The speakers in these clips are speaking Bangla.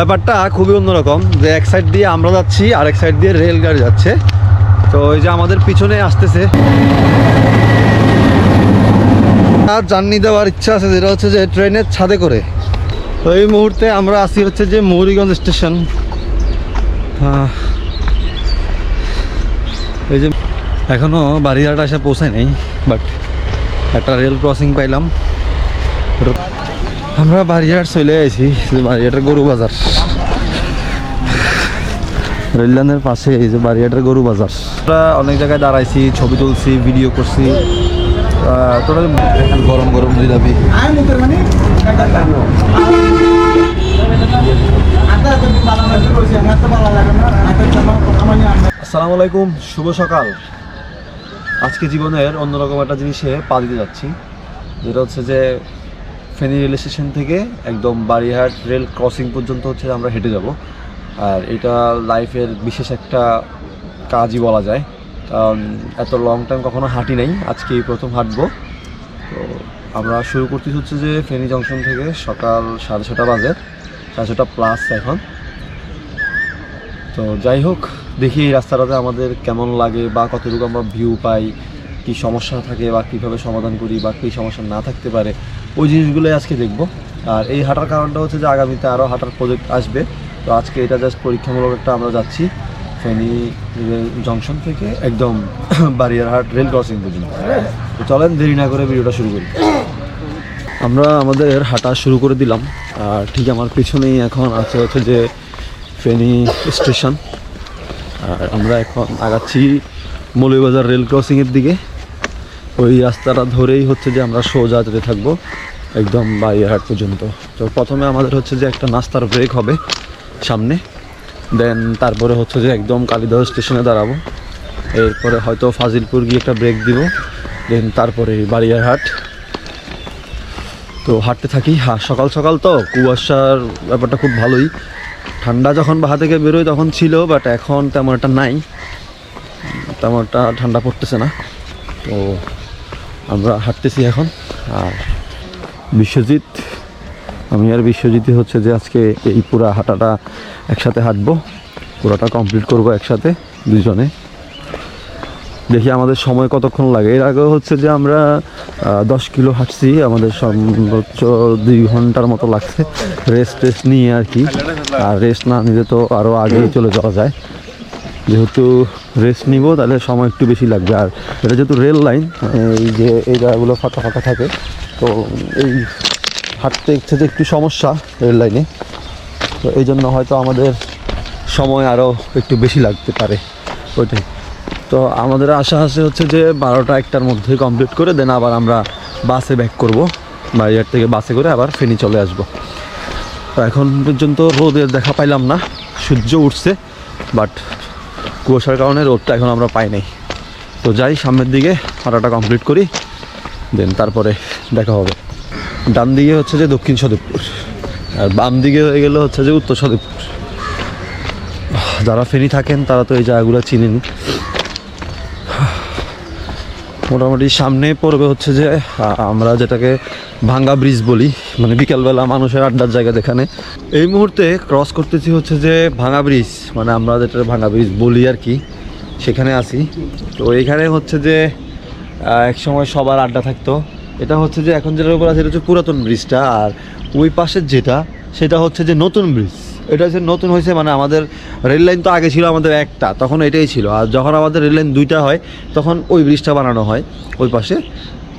ব্যাপারটা খুবই অন্যরকম যে এক সাইড দিয়ে আমরা যাচ্ছি আর এক সাইড দিয়ে রেলগাড়ি যাচ্ছে। তো ওই যে আমাদের পিছনে আসতেছে। আর জার্নি দেওয়ার ইচ্ছা আছে, যেটা হচ্ছে যে ট্রেনের ছাদে করে। তো এই মুহূর্তে আমরা আসি হচ্ছে যে মৌরিগঞ্জ স্টেশন। এই যে এখনও বাড়িঘাট এসে পৌঁছায় নেই বাট একটা রেল ক্রসিং পাইলাম। আমরা বাড়িঘাট চলে আইছি, যে বাড়িঘাটের গরু বাজার। রেললাইনের পাশে এই যে বাড়িঘাটের গরু বাজার। আমরা অনেক জায়গায় দাঁড়াইছি, ছবি তুলছি, ভিডিও করছি। তোরা গরম গরম জিলাপি। আসসালামু আলাইকুম, শুভ সকাল। আজকে জীবনের অন্যরকম একটা জিনিসে পা দিতে যাচ্ছি, যেটা হচ্ছে যে ফেনী রেল স্টেশন থেকে একদম বাড়িহাট রেল ক্রসিং পর্যন্ত হচ্ছে আমরা হেঁটে যাব। আর এটা লাইফের বিশেষ একটা কাজই বলা যায়। কারণ এত লং টাইম কখনো হাঁটি নাই আজকে এই প্রথম হাঁটবো। তো আমরা শুরু করতে হচ্ছে যে ফেনী জংশন থেকে সকাল সাড়ে ছটা বাজে, সাড়ে ছটা প্লাস এখন। তো যাই হোক, দেখি এই রাস্তাটাতে আমাদের কেমন লাগে বা কতটুকু আমরা ভিউ পাই, কি সমস্যা থাকে বা কীভাবে সমাধান করি বা কী সমস্যা না থাকতে পারে। ওই জিনিসগুলোই আজকে দেখব। আর এই হাঁটার কারণটা হচ্ছে যে আগামীতে আরও হাঁটার প্রজেক্ট আসবে। তো আজকে এটা জাস্ট পরীক্ষামূলক একটা আমরা যাচ্ছি ফেনী জংশন থেকে একদম বারিয়ারহাট রেল ক্রসিং পর্যন্ত। তো চলেন দেরি না করে ভিডিওটা শুরু করি। আমরা আমাদের হাঁটা শুরু করে দিলাম। আর ঠিক আমার পিছনেই এখন আছে হচ্ছে যে ফেনী স্টেশন। আর আমরা এখন আগাচ্ছি মৌলভীবাজার রেল ক্রসিংয়ের দিকে। ওই রাস্তাটা ধরেই হচ্ছে যে আমরা সোজা যেতে থাকব। একদম বাড়িয়াহাট পর্যন্ত। তো প্রথমে আমাদের হচ্ছে যে একটা নাস্তার ব্রেক হবে সামনে। দেন তারপরে হচ্ছে যে একদম কালীদহ স্টেশনে দাঁড়াবো। এরপরে হয়তো ফাজিলপুর গিয়ে একটা ব্রেক দিব। দেন তারপরে বাড়িয়ারহাট। তো হাঁটতে থাকি। হ্যাঁ সকাল সকাল তো কুয়াশার ব্যাপারটা খুব ভালোই। ঠান্ডা যখন বাহা থেকে বেরোয় তখন ছিল বাট এখন তেমন একটা নাই। তেমন একটা ঠান্ডা পড়তেছে না। তো আমরা হাঁটতেছি এখন। আর বিশ্বজিৎ, আমি আর বিশ্বজিৎই হচ্ছে যে আজকে এই পুরা হাঁটাটা একসাথে হাঁটবো। পুরোটা কমপ্লিট করব একসাথে দুজনে। দেখি আমাদের সময় কতক্ষণ লাগে। এর আগে হচ্ছে যে আমরা দশ কিলো হাঁটছি। আমাদের সর্বোচ্চ দুই ঘণ্টার মতো লাগছে রেস্ট টেস্ট নিয়ে আর কি। আর রেস্ট না নিলে তো আরও আগেই চলে যাওয়া যায়। যেহেতু রেস্ট নিব, তাহলে সময় একটু বেশি লাগবে। আর এটা যেহেতু রেল লাইন এই যে এই জায়গাগুলো ফাঁকা ফাঁকা থাকে তো এই হাঁটতে যে একটু সমস্যা রেল লাইনে। তো এই জন্য হয়তো আমাদের সময় আরও একটু বেশি লাগতে পারে ওইটাই। তো আমাদের আশা আছে হচ্ছে যে বারোটা একটার মধ্যে কমপ্লিট করে দেন আবার আমরা বাসে ব্যাক করব। বাড়িয়ার থেকে বাসে করে আবার ফেনি চলে আসব। তো এখন পর্যন্ত রোদের দেখা পাইলাম না, সূর্য উঠছে বাট কুয়াশার কারণে রোদটা এখন আমরা পাই নাই। তো যাই, সামনের দিকে হাঁটাটা কমপ্লিট করি। দেন তারপরে দেখা হবে। ডান দিকে হচ্ছে যে দক্ষিণ সদীপপুর, আর বাম দিকে হয়ে গেলে হচ্ছে যে উত্তর সদীপপুর। যারা ফেনি থাকেন, তারা তো এই জায়গাগুলো চিনেন। মোটামুটি সামনে পড়বে হচ্ছে যে আমরা যেটাকে ভাঙ্গা ব্রিজ বলি মানে বিকালবেলা মানুষের আড্ডার জায়গা যেখানে। এই মুহূর্তে ক্রস করতেছি হচ্ছে যে ভাঙ্গা ব্রিজ মানে আমরা যেটা ভাঙ্গা ব্রিজ বলি আর কি, সেখানে আছি। তো এখানে হচ্ছে যে এক সময় সবার আড্ডা থাকতো। এটা হচ্ছে যে এখন যেটার উপর আছে, এটা হচ্ছে পুরাতন ব্রিজটা, আর ওই পাশের যেটা, সেটা হচ্ছে যে নতুন ব্রিজ। এটা হচ্ছে নতুন হয়েছে মানে আমাদের রেল লাইন তো আগে ছিল আমাদের একটা, তখন এটাই ছিল। আর যখন আমাদের রেল লাইন দুইটা হয়, তখন ওই ব্রিজটা বানানো হয় ওই পাশে।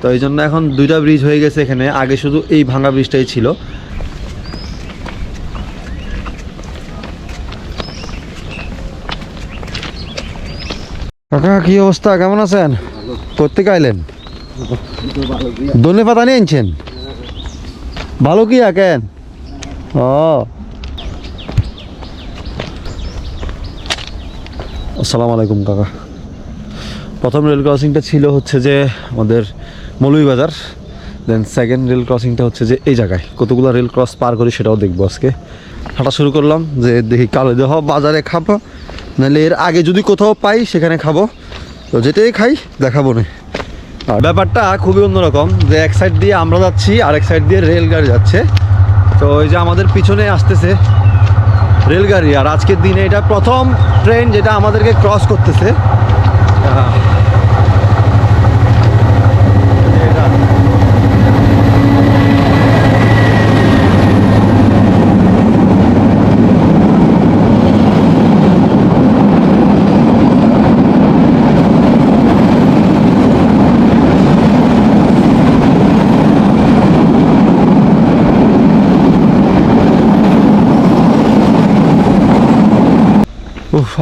তো এই জন্য এখন দুইটা ব্রিজ হয়ে গেছে এখানে, আগে শুধু এই ভাঙা ব্রিজটাই ছিল। কাকা, কি অবস্থা? কেমন আছেন? কোথেকে আইলেন? ধনে পাতা নিয়ে আনছেন? ভালো কি কেন? ও। আসসালামু আলাইকুম, কাকা। প্রথম রেল ক্রসিংটা ছিল হচ্ছে যে আমাদের মৌলভীবাজার দেন সেকেন্ড রেল ক্রসিংটা হচ্ছে যে এই জায়গায়। কতগুলো রেল ক্রস পার করি সেটাও দেখব আজকে। হাঁটা শুরু করলাম, যে দেখি কালো দেহ, বাজারে খাব, নাহলে এর আগে যদি কোথাও পাই সেখানে খাব। তো যেটাই খাই, দেখাবো না। আর ব্যাপারটা খুবই অন্যরকম, যে এক সাইড দিয়ে আমরা যাচ্ছি আর এক সাইড দিয়ে রেলগাড়ি যাচ্ছে। তো ওই যে আমাদের পিছনে আসতেছে রেলগাড়ি, আর আজকের দিনে এটা প্রথম ট্রেন যেটা আমাদেরকে ক্রস করতেছে।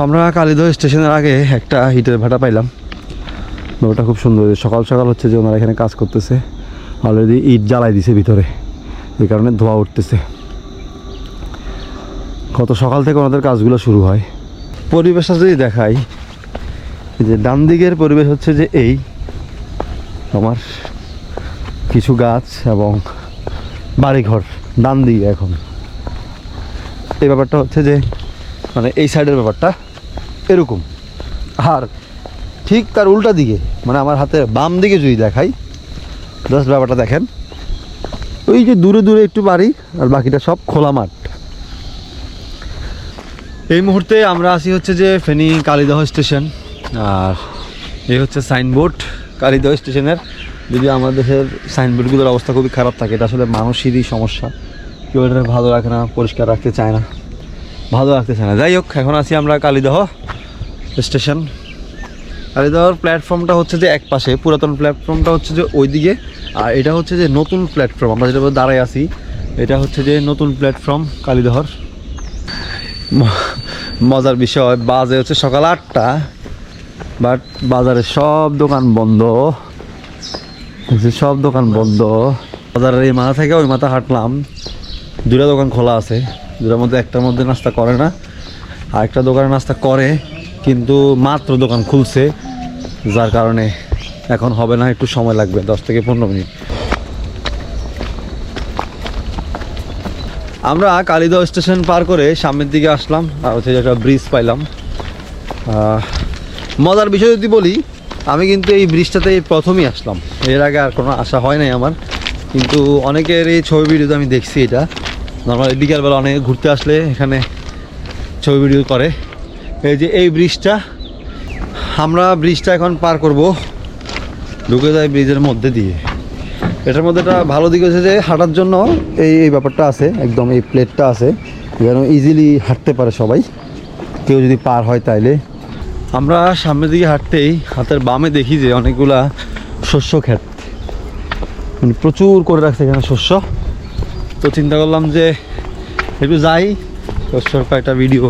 আমরা কালীদহ স্টেশনের আগে একটা হিটের ভাটা পাইলাম। ওটা খুব সুন্দর সকাল সকাল হচ্ছে যে ওনারা এখানে কাজ করতেছে। অলরেডি ইট জ্বালাই দিছে ভিতরে এই কারণে ধোয়া উঠতেছে। কত সকাল থেকে ওনাদের কাজগুলো শুরু হয়। পরিবেশটা যদি দেখাই যে ডান দিকের পরিবেশ হচ্ছে যে এই। আমার কিছু গাছ এবং বাড়িঘর, ডান দিকে এখন। এই ব্যাপারটা হচ্ছে যে মানে এই সাইডের ব্যাপারটা। এরকম। আর ঠিক তার উল্টা দিকে মানে আমার হাতের বাম দিকে যদি দেখাই জাস্ট ব্যাপারটা দেখেন। ওই যে দূরে দূরে একটু বাড়ি, আর বাকিটা সব খোলা মাঠ। এই মুহূর্তে আমরা আসি হচ্ছে যে ফেনী কালীদহ স্টেশন, আর এই হচ্ছে সাইনবোর্ড কালীদহ স্টেশনের। যদি আমাদের সাইনবোর্ডগুলোর অবস্থা খুবই খারাপ থাকে, এটা আসলে মানুষেরই সমস্যা। কেউ এটা ভালো রাখে না, পরিষ্কার রাখতে চায় না, ভালো রাখতে চায় না। যাই হোক, এখন আছি আমরা কালীদহ। স্টেশন। আর কালীদহর প্ল্যাটফর্মটা হচ্ছে যে এক পাশে, পুরাতন প্ল্যাটফর্মটা হচ্ছে যে ওইদিকে। আর এটা হচ্ছে যে নতুন প্ল্যাটফর্ম আমরা যেটা দাঁড়ায় আছি, এটা হচ্ছে যে নতুন প্ল্যাটফর্ম কালীদহর। মজার বিষয়, বাজে হচ্ছে সকাল আটটা বাট বাজারে সব দোকান বন্ধ। সব দোকান বন্ধ। বাজারের এই মাথা থেকে ওই মাথা হাঁটলাম। দুটা দোকান খোলা আছে দুটার মধ্যে একটার মধ্যে নাস্তা করে না আর একটা দোকানে নাস্তা করে। কিন্তু মাত্র দোকান খুলছে, যার কারণে এখন হবে না, একটু সময় লাগবে, দশ থেকে পনেরো মিনিট। আমরা কালীদহ স্টেশন পার করে সামনের দিকে আসলাম, আর হচ্ছে একটা ব্রিজ পাইলাম। মজার বিষয় যদি বলি, আমি কিন্তু এই ব্রিজটাতে প্রথমই আসলাম। এর আগে আর কোনো আশা হয় নাই আমার, কিন্তু অনেকের এই ছবি ভিডিওতে আমি দেখছি এটা। নর্মালি বিকালবেলা অনেকে ঘুরতে আসলে এখানে ছবি ভিডিও করে। এই যে এই ব্রিজটা, আমরা ব্রিজটা এখন পার করব ঢুকে যায় ব্রিজের মধ্যে দিয়ে। এটার মধ্যে একটা ভালো দিক হচ্ছে যে হাঁটার জন্য এই এই ব্যাপারটা আছে, একদম এই প্লেটটা আছে, যেন ইজিলি হাঁটতে পারে সবাই। কেউ যদি পার হয় তাইলে। আমরা সামনের দিকে হাঁটতেই হাতের বামে দেখি যে অনেকগুলা শস্য ক্ষেত। মানে প্রচুর করে রাখছে এখানে শস্য। তো চিন্তা করলাম যে একটু যাই, শস্যর কয়েকটা ভিডিও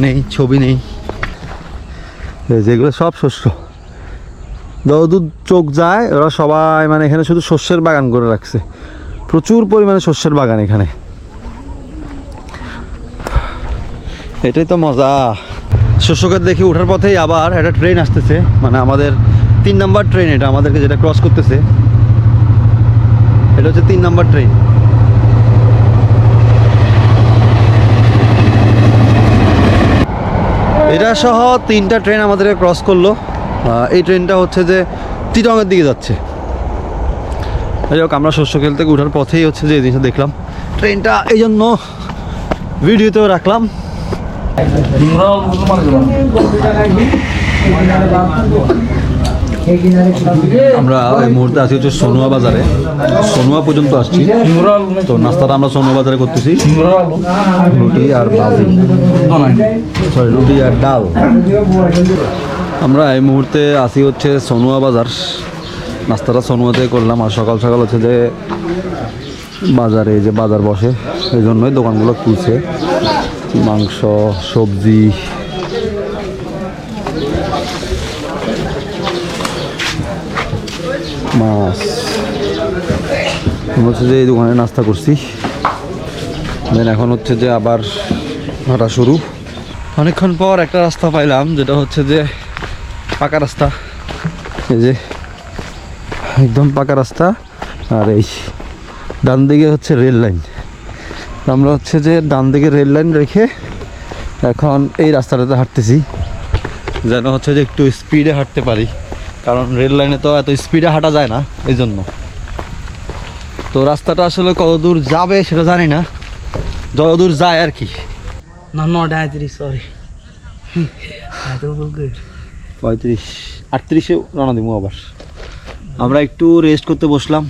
নেই, ছবি নেই। যেগুলো সব শস্য। যতদূর চোখ যায়, ওরা সবাই মানে এখানে শুধু শস্যের বাগান করে রাখছে। প্রচুর পরিমাণে শস্যের বাগান এখানে। এটাই তো মজা। শস্যকে দেখে ওঠার পথেই আবার একটা ট্রেন আসতেছে। মানে আমাদের তিন নাম্বার ট্রেন এটা আমাদেরকে যেটা ক্রস করতেছে। এটা হচ্ছে তিন নাম্বার ট্রেন। এটা সহ তিনটা ট্রেন আমাদের ক্রস করল। এই ট্রেনটা হচ্ছে যে চিটংয়ের দিকে যাচ্ছে। যাই হোক, আমরা শস্য খেল থেকে উঠার পথেই হচ্ছে যে এই জিনিসটা দেখলাম। ট্রেনটা এই জন্য ভিডিওতেও রাখলাম। আমরা এই মুহূর্তে আছি হচ্ছে সোনুয়া বাজারে। সোনুয়া পর্যন্ত আসছি। তো নাস্তাটা আমরা সোনুয়া বাজারে করতেছি। রুটি আর বাজি সরি রুটি আর ডাল। আমরা এই মুহূর্তে আসি হচ্ছে সোনুয়া বাজার। নাস্তাটা সোনুয়াতে করলাম আর সকাল সকাল হচ্ছে যে বাজারে যে বাজার বসে, এই জন্যই দোকানগুলো খুলছে। মাংস, সবজি মাছ। হচ্ছে যে এই দোকানে নাস্তা করছি। দেন এখন হচ্ছে যে আবার হাঁটা শুরু। অনেকক্ষণ পর একটা রাস্তা পাইলাম, যেটা হচ্ছে যে পাকা রাস্তা। এই যে একদম পাকা রাস্তা। আর এই ডান দিকে হচ্ছে রেল লাইন। আমরা হচ্ছে যে ডান দিকে রেল লাইন রেখে এখন এই রাস্তাটাতে হাঁটতেছি। যেন হচ্ছে যে একটু স্পিডে হাঁটতে পারি। কারণ রেল লাইনে তো এত স্পিডে হাঁটা যায় না এই জন্য তো রাস্তাটা আসলে কত দূর যাবে সেটা জানি না যত দূর যায় আর কি। না নটা আয়ত্রিশ সরি পঁয়ত্রিশ আটত্রিশে রানা দিব আবার। আমরা একটু রেস্ট করতে বসলাম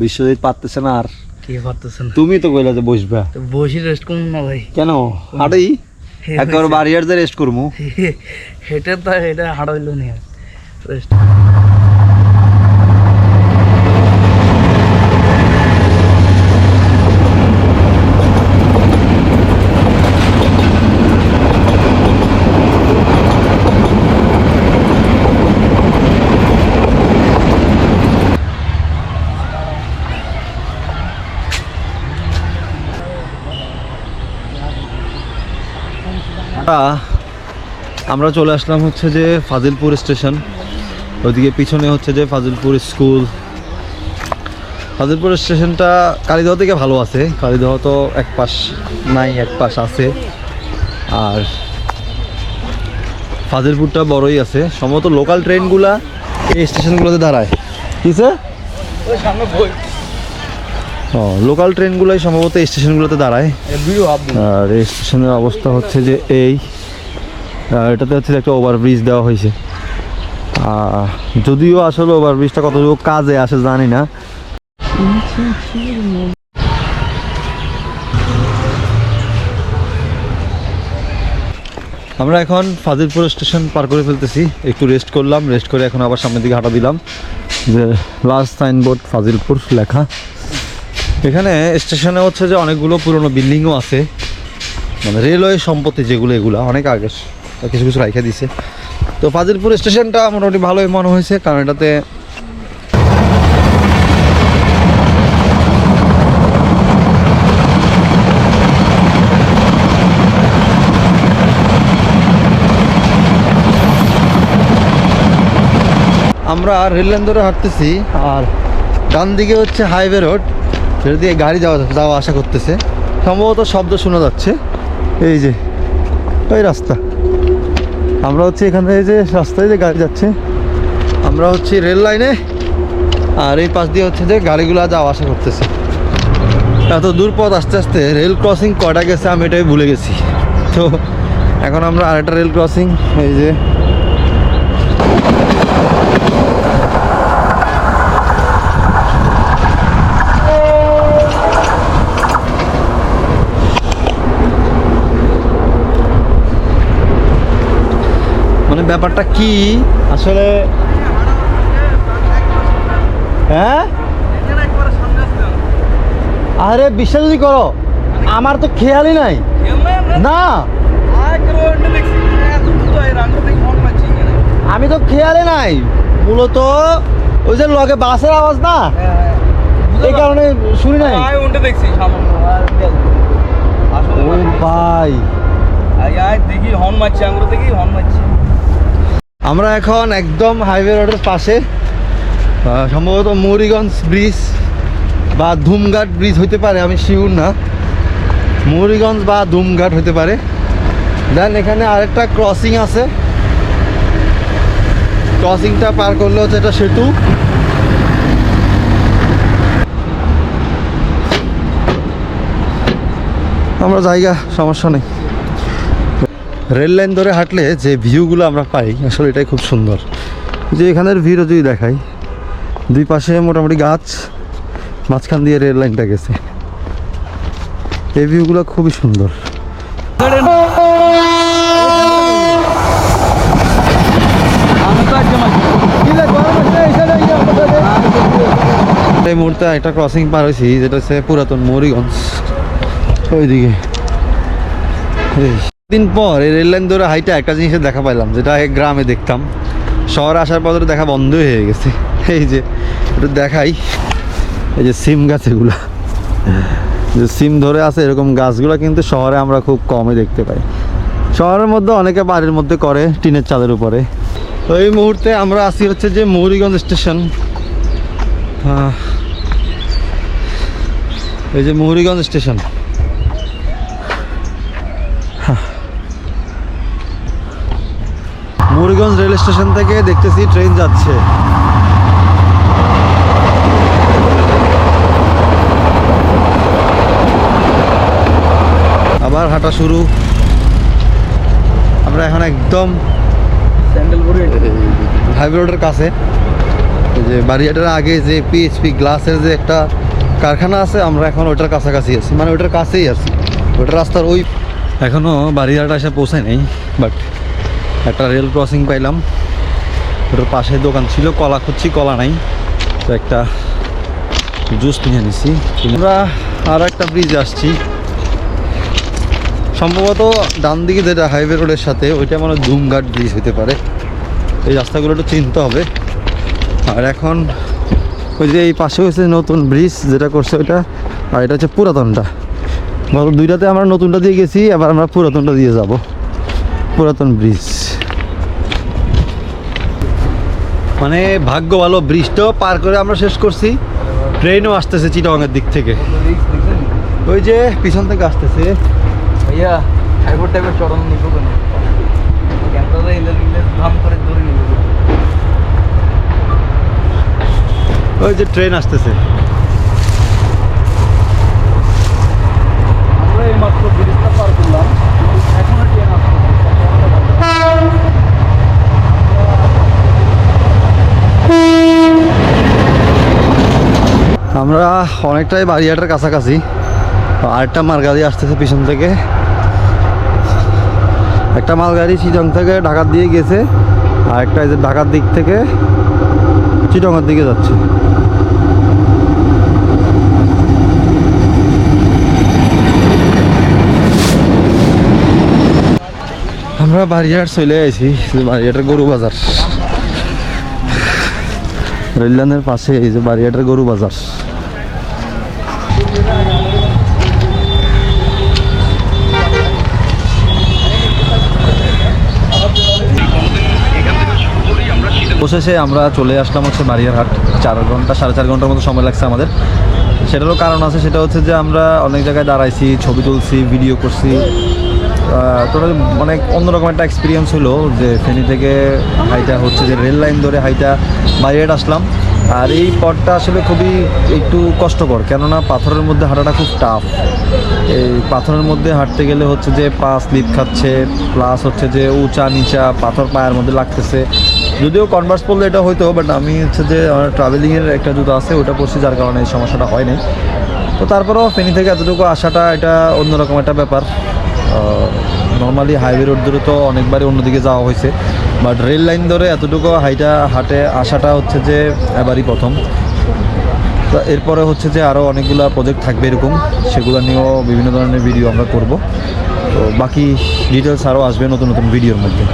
বিশ্বজিৎ পারতেছে না আর। কে তুমি তো কইলা যে বসবা। বসি রেস্ট করুন না ভাই। কেন? হাঁটাই একবার বাড়ি হাঁটতে রেস্ট করব এটা তো এটা হাঁটাইল নি। আমরা আমরা চলে আসলাম হচ্ছে যে ফাজিলপুর স্টেশন। ওইদিকে পিছনে হচ্ছে যে ফাজিলপুর স্কুল। ফাজিলপুর স্টেশনটা কালীদহ থেকে ভালো আছে। কালীদহ তো এক পাশ নাই এক পাশ আছে। আর ফাজিলপুরটা বড়ই আছে। সম্ভবত লোকাল ট্রেনগুলা এই স্টেশনগুলোতে দাঁড়ায়। কিসে ও লোকাল ট্রেনগুলোই সম্ভবত এই স্টেশনগুলোতে দাঁড়ায়। আর এই স্টেশনের অবস্থা হচ্ছে যে এই এটাতে হচ্ছে একটা ওভারব্রিজ দেওয়া হয়েছে। যদিও আসলে ওভারব্রিজটা কতটুকু কাজে আসে জানি না। আমরা এখন ফাজিলপুর স্টেশন পার করে ফেলতেছি। একটু রেস্ট করলাম রেস্ট করে এখন আবার সামনের দিকে হাঁটা দিলাম। যে লাস্ট সাইনবোর্ড ফাজিলপুর লেখা। এখানে স্টেশনে হচ্ছে যে অনেকগুলো পুরনো বিল্ডিংও আছে। মানে রেলওয়ে সম্পত্তি যেগুলো, এগুলো অনেক আগে কিছু কিছু রাইখে দিছে। তো ফাজিলপুর স্টেশনটা মোটামুটি ভালোই মনে হয়েছে, কারণ এটাতে আমরা রেল লাইন ধরে হাঁটতেছি, আর ডান দিকে হচ্ছে হাইওয়ে রোড, সেটা দিয়ে গাড়ি যাওয়া যাওয়া আসা করতেছে। সম্ভবত শব্দ শোনা যাচ্ছে। এই যে, ওই রাস্তা। আমরা হচ্ছে এখান থেকে যে রাস্তায় যে গাড়ি যাচ্ছে, আমরা হচ্ছে রেল লাইনে আর এই পাশ দিয়ে হচ্ছে যে গাড়িগুলো যাওয়া আসা করতেছে। এত দূর পথ আস্তে আস্তে রেল ক্রসিং কটা গেছে আমি এটাই ভুলে গেছি। তো এখন আমরা আরেকটা রেল ক্রসিং, এই যে ব্যাপারটা কি? আসলে হ্যাঁ? আরে বিশ্বাস যদি করো আমার তো খেয়ালই নাই। না। আমি তো খেয়ালে নাই। মূলত ওই যে লগে বাসের আওয়াজ না? এই কারণে শুনি নাই। ভাই। দেখি হর্ন মারছে আঙুলো দেখি হর্ন মারছে। আমরা এখন একদম হাইওয়ে রোডের পাশে সম্ভবত মৌরিগঞ্জ ব্রিজ বা ধুমঘাট ব্রিজ হইতে পারে, আমি শিওর না। মৌরিগঞ্জ বা ধুমঘাট হইতে পারে। দেন এখানে আরেকটা ক্রসিং আছে। ক্রসিংটা পার করলে হচ্ছে এটা সেতু। আমরা জায়গা, সমস্যা নেই। রেল লাইন ধরে হাঁটলে যে ভিউগুলো আমরা পাই, আসলে এটাই খুব সুন্দর। যে এখানের ভিড়ও যদি দেখাই, দুই পাশে মোটামুটি গাছ, মাঝখান দিয়ে রেল লাইনটা গেছে। এই ভিউগুলো খুবই সুন্দর। এই মুহূর্তে একটা ক্রসিং পার হয়েছি, যেটা হচ্ছে পুরাতন মৌরিগঞ্জ। ওইদিকে। দিন পর এই রেল লাইন ধরে হাইটা একটা জিনিসের দেখা পাইলাম, যেটা আগে গ্রামে দেখতাম। শহরে আসার পর দেখা বন্ধই হয়ে গেছে। এই যে, একটু দেখাই। এই যে সিম গাছ এগুলা। যে সিম ধরে আছে এরকম গাছগুলো কিন্তু শহরে আমরা খুব কমই দেখতে পাই। শহরের মধ্যে অনেকে বাড়ির মধ্যে করে, টিনের চালের উপরে। তো এই মুহূর্তে আমরা আসি হচ্ছে যে মৌরিগঞ্জ স্টেশন। এই যে Mouriganj station. Muriganj rail station থেকে দেখতেছি ট্রেন যাচ্ছে। আবার হাঁটা শুরু। আমরা এখন একদম স্যান্ডেল হাইওয়ে রোডের কাছে। যে বাড়িয়াটার আগে যে পিএইচপি গ্লাসের যে একটা কারখানা আছে আমরা এখন ওটার কাছাকাছি আছি। মানে ওটার কাছেই আছি। ওটার রাস্তার ওই এখনও বাড়িয়াটা এসে পৌঁছায় নেই বাট একটা রেল ক্রসিং পাইলাম। ওটার পাশে দোকান ছিল, কলা খুঁজছি, কলা নাই। তো একটা জুস নিয়ে নিছি আমরা আর একটা ব্রিজ আসছি। সম্ভবত ডান দিকে যেটা হাইওয়ে রোডের সাথে, ওইটা মানে ধুমঘাট ব্রিজ হতে পারে। এই রাস্তাগুলো একটু চিনতে হবে। আর এখন ওই যে এই পাশে হয়েছে নতুন ব্রিজ যেটা করছে ওইটা, আর এটা হচ্ছে পুরাতনটা। গত দুইটাতে আমরা নতুনটা দিয়ে গেছি আবার আমরা পুরাতনটা দিয়ে যাব। পুরাতন ব্রিজ মানে ভাগ্য ভালো ব্রিজটাও পার করে আমরা শেষ করছি। ট্রেনও আসতেছে চিটাঙের দিক থেকে। ওই যে পিছন থেকে আসতেছে। ভাইয়া টাইপের চরণ নিবো কেন? ধাম করে ধরে নিবো। ওই যে ট্রেন আসতেছে আমরা এই মাত্র ব্রিজটা পার করলাম এখনও ট্রেন আসছে আমরা অনেকটাই বাড়িয়াটার কাছাকাছি। আরেকটা মালগাড়ি আসতেছে পিছন থেকে। একটা মালগাড়ি চিটং থেকে ঢাকার দিয়ে গেছে আর একটা যে ঢাকার দিক থেকে চিটংয়ের দিকে যাচ্ছে। আমরা বাড়িয়ার চলে আইছি বাড়িয়াটার গরু বাজার। রেললাইনের পাশে এই যে বাড়িয়াটার গরু বাজার। অবশেষে আমরা চলে আসলাম হচ্ছে বাড়িয়ারহাট চার ঘণ্টা, সাড়ে চার ঘণ্টার মতো সময় লাগছে আমাদের। সেটারও কারণ আছে, সেটা হচ্ছে যে আমরা অনেক জায়গায় দাঁড়াইছি, ছবি তুলছি ভিডিও করছি। টোটাল মানে অন্যরকম একটা এক্সপিরিয়েন্স হলো যে ফেনী থেকে হাইটা হচ্ছে যে রেল লাইন ধরে হাইটা বাইরেট আসলাম। আর এই পথটা আসলে খুবই একটু কষ্টকর, কেননা পাথরের মধ্যে হাঁটাটা খুব টাফ এই পাথরের মধ্যে হাঁটতে গেলে হচ্ছে যে পা স্লিপ খাচ্ছে প্লাস হচ্ছে যে উঁচা নিচা পাথর পায়ের মধ্যে লাগতেছে। যদিও কনভার্স পড়লে এটা হয়তো বাট আমি হচ্ছে যে আমার ট্রাভেলিংয়ের একটা জুতো আছে, ওটা পরছি যার কারণে এই সমস্যাটা হয়নি তো তারপরেও ফেনী থেকে এতটুকু আসাটা এটা অন্যরকম একটা ব্যাপার। নর্মালি হাইওয়ে রোড ধরে তো অনেকবারই অন্যদিকে যাওয়া হয়েছে বাট রেল লাইন ধরে এতটুকু হাইটা, হাটে আসাটা হচ্ছে যে এবারই প্রথম। তো এরপরে হচ্ছে যে আরও অনেকগুলো প্রজেক্ট থাকবে এরকম, সেগুলো নিয়েও বিভিন্ন ধরনের ভিডিও আমরা করব। তো বাকি ডিটেলস আরও আসবে নতুন নতুন ভিডিওর মধ্যে।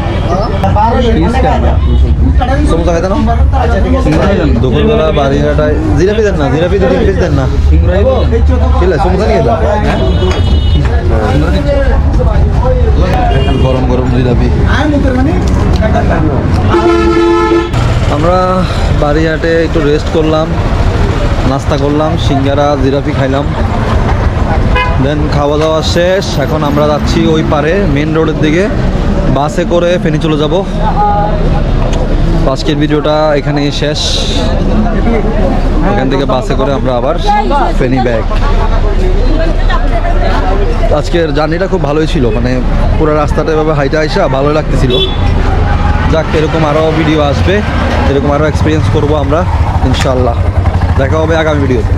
সমস্যা খাইতে না দুপুরবেলা বাড়িঘাটায় জিরাপি দেন না জিরাপি তিন পিস দেন না। কিলা সমস্যা নিয়ে গরম গরম জিলাপি। আমরা বাড়িহাটে একটু রেস্ট করলাম, নাস্তা করলাম, সিঙ্গারা, জিলাপি খাইলাম। দেন খাওয়া দাওয়া শেষ, এখন আমরা যাচ্ছি ওই পারে মেন রোডের দিকে। বাসে করে ফেনি চলে যাব। আজকের ভিডিওটা এখানেই শেষ। এখান থেকে বাসে করে আমরা আবার ফেনি ব্যাগ আজকের জার্নিটা খুব ভালোই ছিল মানে পুরো রাস্তাটা এভাবে হাইটা আইসা ভালোই লাগতেছিল। যাক, এরকম আরও ভিডিও আসবে, এরকম আরও এক্সপিরিয়েন্স করব আমরা ইনশাল্লাহ দেখা হবে আগামী ভিডিওতে